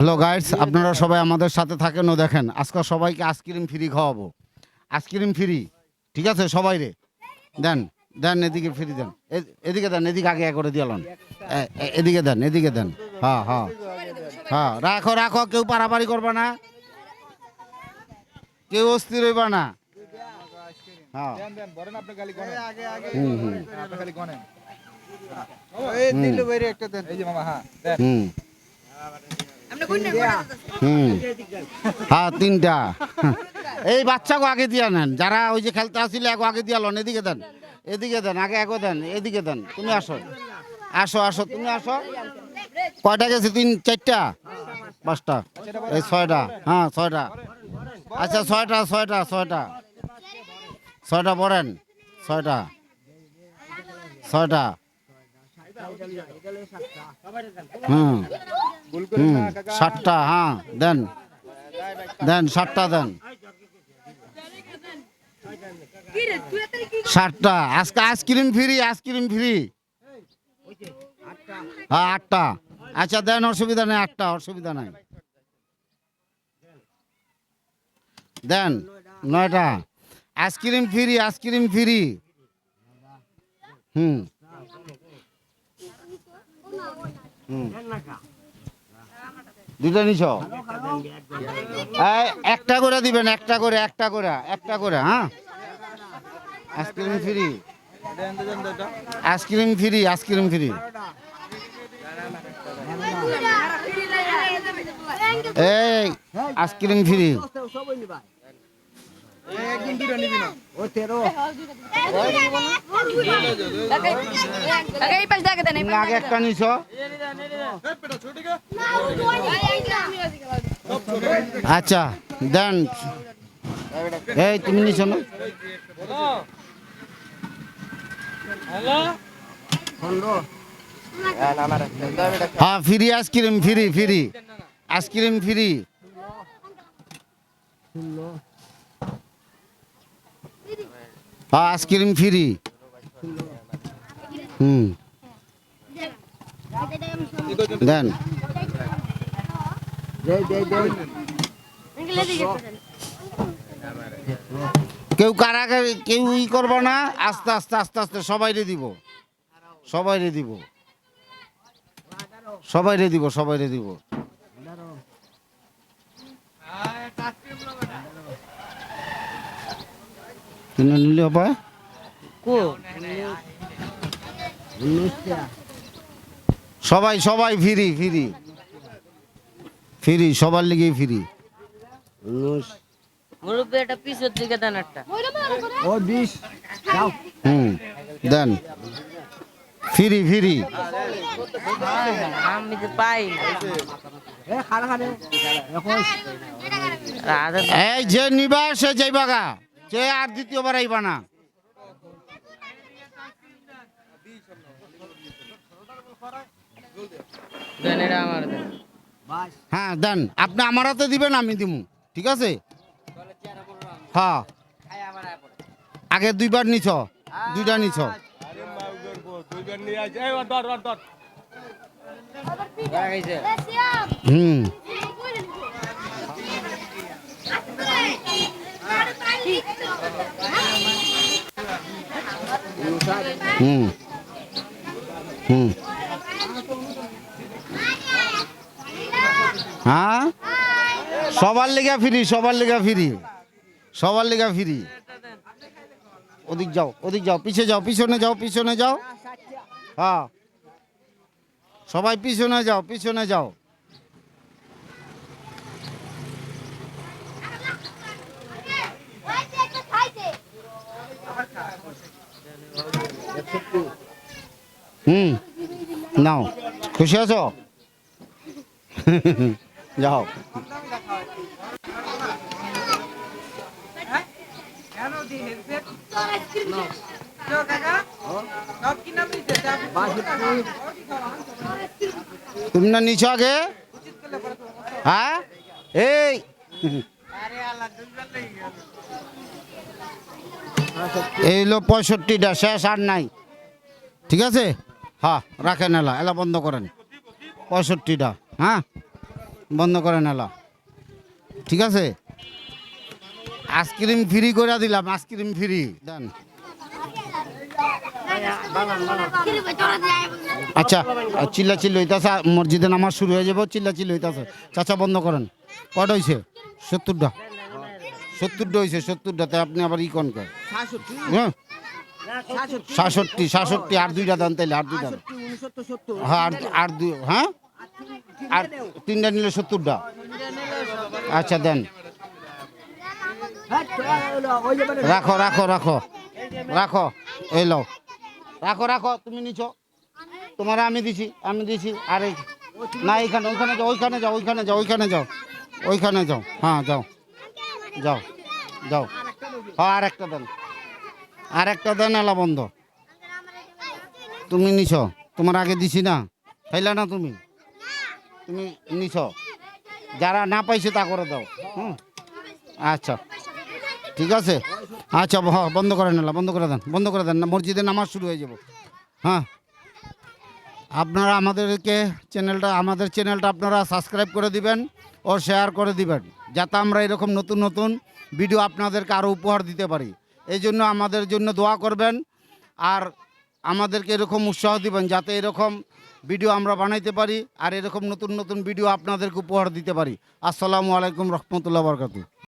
Hello guides আপনারা সবাই আমাদের সাথে থাকেন ও দেখেন। আজকে সবাইকে আইসক্রিম ফ্রি খাওয়াবো। আইসক্রিম ফ্রি ঠিক আছে? সবাই রে। দেন দেন এদিকে ফ্রি দেন। এ- এদিকে দেন এদিকে আগে এক করে দিয়ালন এদিকে দেন এদিকে দেন। হ্যাঁ হ্যাঁ হ্যাঁ রাখো রাখো কেউ পারাপারি করবা না। কেউ অস্থির হইবা না। হ্যাঁ দেন দেন বলেন আপনি খালি গনেন হুম হুম। একটা দেন। এই যে মামা হ্যাঁ দেন। হুম। হ্যাঁ তিনটা। এই বাচ্চাকে আগে দিয়া নেন। যারা ওই যে খেলতে আসছিল এক আগে দিয়া লন এদিকে দেন। এদিকে দেন আগে এগো দেন এদিকে দেন। তুমি আসো। আসো আসো তুমি আসো। কয়টা গেছে? তিন চারটা? পাঁচটা। এই ছয়টা। হ্যাঁ ছয়টা। আচ্ছা ছয়টা ছয়টা ছয়টা। ছয়টা পড়েন। ছয়টা। ছয়টা। হুম ভুল করেন হুম না কাকা ষাটটা হ্যাঁ দেন দেন ষাটটা দেন ষাটটা আজকে আইসক্রিম ফ্রি আইসক্রিম ফ্রি হ্যাঁ আটটা আচ্ছা দেন অসুবিধা নেই আটটা অসুবিধা নাই দেন নয়টা ice cream free ice cream free হুম দুটো নিছ? একটা করে দিবেন একটা করে একটা করে একটা করে হ্যাঁ? Ice cream free ice cream free ice cream free এই আইসক্রিম ফ্রি আচ্ছা দেন। এই তুমি নিছ না? হ্যাঁ free ice cream free free. Ice cream free হ্যাঁ আইসক্রিম ফ্রি। হুম। দেন। কেউ কারা কেউ ই করব না, আস্তে আস্তে আস্তে আস্তে সবাই রে দিব। সবাই রে দিব। সবাই রে দিব সবাই রে দিব। নিলে হবে সবাই সবাই ফিরি ফিরি ফিরি সবার লিগে ফিরি একটা পিছের দিকে দেন একটা হুম দেন ফ্রি ফ্রি আমি তো পাই এই যে নিবা সে যাইবা গা সে আর দ্বিতীয়বার আইবা না। হ্যাঁ দেন। আপনি আমার হাতে দিবেন আমি দিমু। ঠিক আছে? হ্যাঁ। আগে দুইবার নিছ। দুইটা নিছ। হুম। হুম। হুম। হ্যাঁ? সবার লেগা ফ্রি, সবার লেগা ফ্রি। সবার লেগা ফ্রি। ওদিক যাও ওদিক যাও, পিছে যাও, পিছনে যাও পিছনে যাও। হ্যাঁ। সবাই পিছনে যাও পিছনে যাও। হুম, নাও, খুশি আছো? যাও। তুমি না নিছো আগে? হ্যাঁ? এই। এই পঁয়ষট্টিটা, শেষ আর নাই। ঠিক আছে? হ্যাঁ রাখেন এলা এলা বন্ধ করেন। পঁয়ষট্টিটা হ্যাঁ? বন্ধ করে নেলা। ঠিক আছে? আইসক্রিম ফ্রি করে দিলাম আইসক্রিম ফ্রি। দেন। আচ্ছা আর চিল্লা চিল্লি হইতাছে মসজিদে নামাজ শুরু হয়ে যাব চিল্লা চিল্লি হইতাছে। চাচা বন্ধ করেন। কটা হয়েছে সত্তরটা। সত্তরটা হয়েছে সত্তরটাতে আপনি আবার ই কন কর হ্যাঁ? সাতষট্টি। সাতষট্টি আর দুইটা দেন তাইলে আর দুইটা। হ্যাঁ আর আর দুই হ্যাঁ? আর তিনটা নিলে সত্তরটা? আচ্ছা দেন। রাখো রাখো রাখো। রাখো এই লও। রাখো রাখো তুমি নিছো। তোমার আমি দিছি আমি দিছি আর এই না এইখানে ওইখানে যাও ওইখানে যাও ওইখানে যাও ওইখানে যাও। ওইখানে যাও হ্যাঁ যাও। যাও যাও। হ্যাঁ আর একটা দেন। আর একটা দেন এলা বন্ধ। তুমি নিছ, তোমার আগে দিছি না। খাইলা না তুমি? তুমি নিছ। যারা না পাইছে তা করে দাও। হুম? আচ্ছা। ঠিক আছে? আচ্ছা হ, বন্ধ করে নিলাম বন্ধ করে দেন, বন্ধ করে দেন, না, মসজিদে নামাজ শুরু হয়ে যাব। হ্যাঁ? আপনারা আমাদেরকে চ্যানেলটা, আমাদের চ্যানেলটা আপনারা সাবস্ক্রাইব করে দিবেন ও শেয়ার করে দিবেন, যাতে আমরা এরকম নতুন নতুন ভিডিও আপনাদেরকে আরও উপহার দিতে পারি। এই জন্য আমাদের জন্য দোয়া করবেন। আর আমাদেরকে এরকম উৎসাহ দিবেন যাতে এরকম ভিডিও আমরা বানাইতে পারি আর এরকম নতুন নতুন ভিডিও আপনাদেরকে উপহার দিতে পারি। আসসালামু আলাইকুম রহমতুল্লাহ বরকাতু